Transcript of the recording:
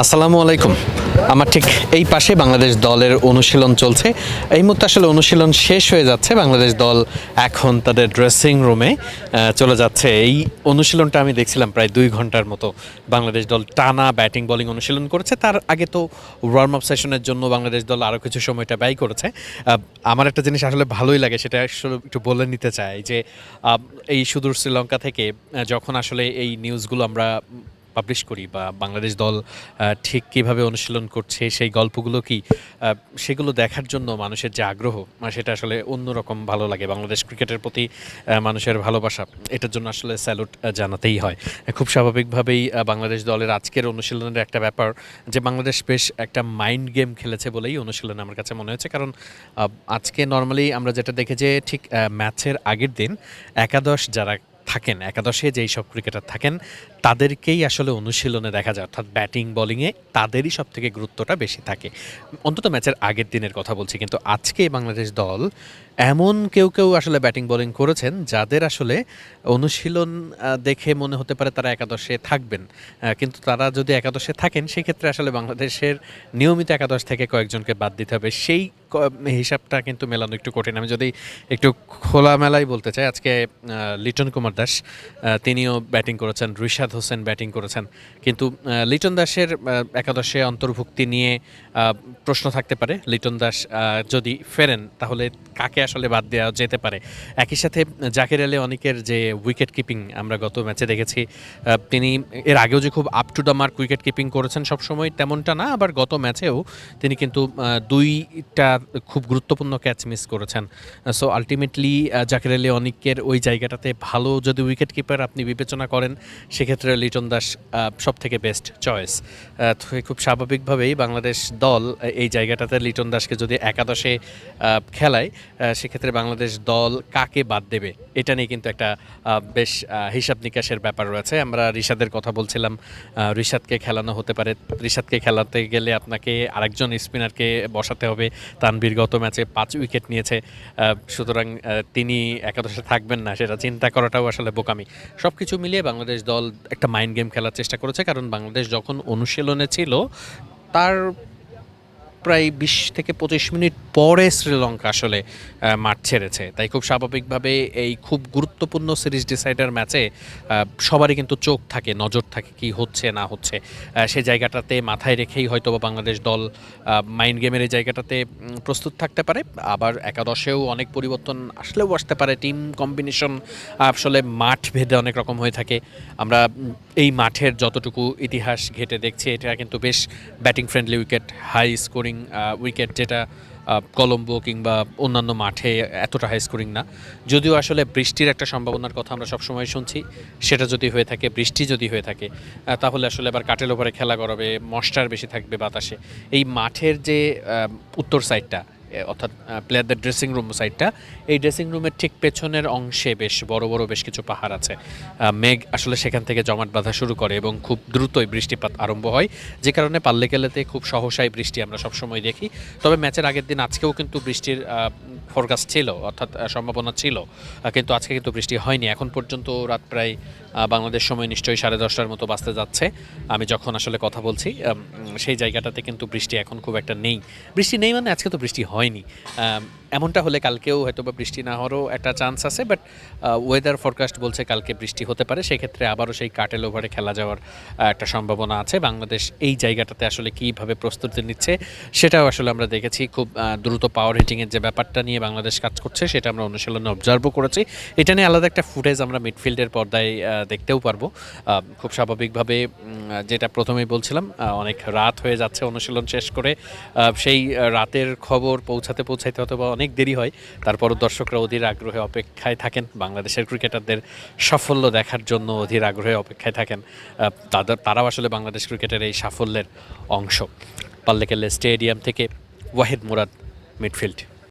আসসালামু আলাইকুম। আমার ঠিক এই পাশে বাংলাদেশ দলের অনুশীলন চলছে। এই মুহূর্তে আসলে অনুশীলন শেষ হয়ে যাচ্ছে। বাংলাদেশ দল এখন তাদের ড্রেসিং রুমে চলে যাচ্ছে। এই অনুশীলনটা আমি দেখছিলাম প্রায় দুই ঘণ্টার মতো বাংলাদেশ দল টানা ব্যাটিং বলিং অনুশীলন করেছে। তার আগে তো ওয়ার্ম আপ সেশনের জন্য বাংলাদেশ দল আরও কিছু সময়টা ব্যয় করেছে। আমার একটা জিনিস আসলে ভালোই লাগে, সেটা আসলে একটু বলে নিতে চাই যে এই সুদূর শ্রীলঙ্কা থেকে যখন আসলে এই নিউজগুলো আমরা পাবলিশ করি বা বাংলাদেশ দল ঠিক কীভাবে অনুশীলন করছে, সেই গল্পগুলো কি সেগুলো দেখার জন্য মানুষের যে আগ্রহ মানে সেটা আসলে অন্যরকম ভালো লাগে। বাংলাদেশ ক্রিকেটের প্রতি মানুষের ভালোবাসা, এটার জন্য আসলে স্যালুট জানাতেই হয়। খুব স্বাভাবিকভাবেই বাংলাদেশ দলের আজকের অনুশীলনের একটা ব্যাপার, যে বাংলাদেশ বেশ একটা মাইন্ড গেম খেলেছে বলেই অনুশীলন আমার কাছে মনে হয়েছে। কারণ আজকে নর্মালি আমরা যেটা দেখে যে ঠিক ম্যাচের আগের দিন একাদশ যারা থাকেন, একাদশে যেই সব ক্রিকেটার থাকেন, তাদেরকেই আসলে অনুশীলনে দেখা যায়, অর্থাৎ ব্যাটিং, বলিংয়ে তাদেরই সব থেকে গুরুত্বটা বেশি থাকে। অন্তত ম্যাচের আগের দিনের কথা বলছি, কিন্তু আজকে বাংলাদেশ দল এমন কেউ কেউ আসলে ব্যাটিং বোলিং করেছেন যাদের আসলে অনুশীলন দেখে মনে হতে পারে তারা একাদশে থাকবেন। কিন্তু তারা যদি একাদশে থাকেন, সেক্ষেত্রে আসলে বাংলাদেশের নিয়মিত একাদশ থেকে কয়েকজনকে বাদ দিতে হবে। সেই হিসাবটা কিন্তু মেলানো একটু কঠিন। আমি যদি একটু খোলামেলাই বলতে চাই, আজকে লিটন কুমার দাস তিনিও ব্যাটিং করেছেন, রিশাদ হোসেন ব্যাটিং করেছেন। কিন্তু লিটন দাসের একাদশে অন্তর্ভুক্তি নিয়ে প্রশ্ন থাকতে পারে। লিটন দাস যদি ফেরেন, তাহলে কাকে আসলে বাদ দেওয়া যেতে পারে। একই সাথে জাকির আলী অনেকের যে উইকেট কিপিং আমরা গত ম্যাচে দেখেছি তিনি এর আগেও যে খুব up to the mark wicket keeping করেছেন সবসময় তেমনটা না, আবার গত ম্যাচেও তিনি কিন্তু দুইটা খুব গুরুত্বপূর্ণ ক্যাচ মিস করেছেন। সো আলটিমেটলি জাকির আলী অনিকের ওই জায়গাটাতে ভালো যদি উইকেট কিপার আপনি বিবেচনা করেন, সেক্ষেত্রে লিটন দাস সব থেকে বেস্ট চয়েস খুব স্বাভাবিকভাবেই বাংলাদেশ দল এই জায়গাটাতে লিটন দাসকে যদি একাদশে খেলায় সেক্ষেত্রে বাংলাদেশ দল কাকে বাদ দেবে? এটা নিয়ে কিন্তু একটা বেশ হিসাব নিকাশের ব্যাপার রয়েছে। আমরা রিশাদের কথা বলছিলাম রিশাদকে খেলানো হতে পারে। রিশাদকে খেলাতে গেলে আপনাকে আরেকজন স্পিনারকে বসাতে হবে। তানবীর গত ম্যাচে পাঁচ উইকেট নিয়েছে। সুতরাং তিনি একাদশে থাকবেন না, সেটা চিন্তা করাটাও আসলে বোকামি। সব কিছু মিলিয়ে বাংলাদেশ দল একটা মাইন্ড গেম খেলার চেষ্টা করেছে। কারণ বাংলাদেশ যখন অনুশীলনে ছিল, তার প্রায় বিশ থেকে পঁচিশ মিনিট পরে শ্রীলঙ্কা আসলে মাঠ ছেড়েছে। তাই খুব স্বাভাবিকভাবে এই খুব গুরুত্বপূর্ণ সিরিজ ডিসাইডার ম্যাচে সবারই কিন্তু চোখ থাকে, নজর থাকে কি হচ্ছে, না হচ্ছে। সেই জায়গাটাতে মাথায় রেখেই হয়তো বা বাংলাদেশ দল মাইন্ড গেমের এই জায়গাটাতে প্রস্তুত থাকতে পারে। আবার একাদশেও অনেক পরিবর্তন আসলেও আসতে পারে। টিম কম্বিনেশন আসলে মাঠ ভেদে অনেক রকম হয়ে থাকে। আমরা এই মাঠের যতটুকু ইতিহাস ঘেটে দেখছি, এটা কিন্তু বেশ batting friendly wicket high scoring wicket যেটা কলম্বো কিংবা অন্যান্য মাঠে এতটা হাই স্কোরিং না। যদিও আসলে বৃষ্টির একটা সম্ভাবনার কথা আমরা সবসময় শুনছি, সেটা যদি হয়ে থাকে, বৃষ্টি যদি হয়ে থাকে তাহলে আসলে আবার কাটেল ওভারে খেলা করাবে মশটার বেশি থাকবে বাতাসে। এই মাঠের যে উত্তর সাইডটা অর্থাৎ প্লেয়ারদের ড্রেসিং রুম সাইডটা এই ড্রেসিং রুমের ঠিক পেছনের অংশে বেশ বড় বড় বেশ কিছু পাহাড় আছে। মেঘ আসলে সেখান থেকে জমাট বাঁধা শুরু করে এবং খুব দ্রুতই বৃষ্টিপাত আরম্ভ হয়। যে কারণে পাল্লে গেলেতে খুব সহসায় বৃষ্টি আমরা সবসময় দেখি। তবে ম্যাচের আগের দিন আজকেও কিন্তু বৃষ্টির ফোরকাস্ট ছিল, অর্থাৎ সম্ভাবনা ছিল কিন্তু আজকে কিন্তু বৃষ্টি হয়নি। এখন পর্যন্ত রাত প্রায় বাংলাদেশ সময় নিশ্চয়ই সাড়ে দশটার মতো বাঁচতে যাচ্ছে। আমি যখন আসলে কথা বলছি সেই জায়গাটাতে কিন্তু বৃষ্টি এখন খুব একটা নেই। বৃষ্টি নেই মানে আজকে তো বৃষ্টি হয়নি। এমনটা হলে কালকেও হয়তো বা বৃষ্টি না হওয়ারও একটা চান্স আছে বাট ওয়েদার ফরকাস্ট বলছে কালকে বৃষ্টি হতে পারে, সেক্ষেত্রে আবারও সেই কাটেল ওভারে খেলা যাওয়ার একটা সম্ভাবনা আছে। বাংলাদেশ এই জায়গাটাতে আসলে কীভাবে প্রস্তুতি নিচ্ছে সেটাও আসলে আমরা দেখেছি। খুব দ্রুত পাওয়ার হিটিংয়ের যে ব্যাপারটা নিয়ে বাংলাদেশ কাজ করছে সেটা আমরা অনুশীলনে অবজার্ভও করেছি। এটা নিয়ে আলাদা একটা ফুটেজ আমরা মিডফিল্ডের পর্দায় দেখতেও পারব। খুব স্বাভাবিকভাবে যেটা প্রথমেই বলছিলাম অনেক রাত হয়ে যাচ্ছে অনুশীলন শেষ করে সেই রাতের খবর পৌঁছাতে পৌঁছাইতে অথবা অনেক দেরি হয়। তারপরও দর্শকরা অধীর আগ্রহে অপেক্ষায় থাকেন। বাংলাদেশের ক্রিকেটারদের সাফল্য দেখার জন্য অধীর আগ্রহে অপেক্ষায় থাকেন। তাদের তারাও আসলে বাংলাদেশ ক্রিকেটের এই সাফল্যের অংশ। পাল্লেকেল্লে স্টেডিয়াম থেকে ওয়াহিদ মুরাদ, মিডফিল্ড।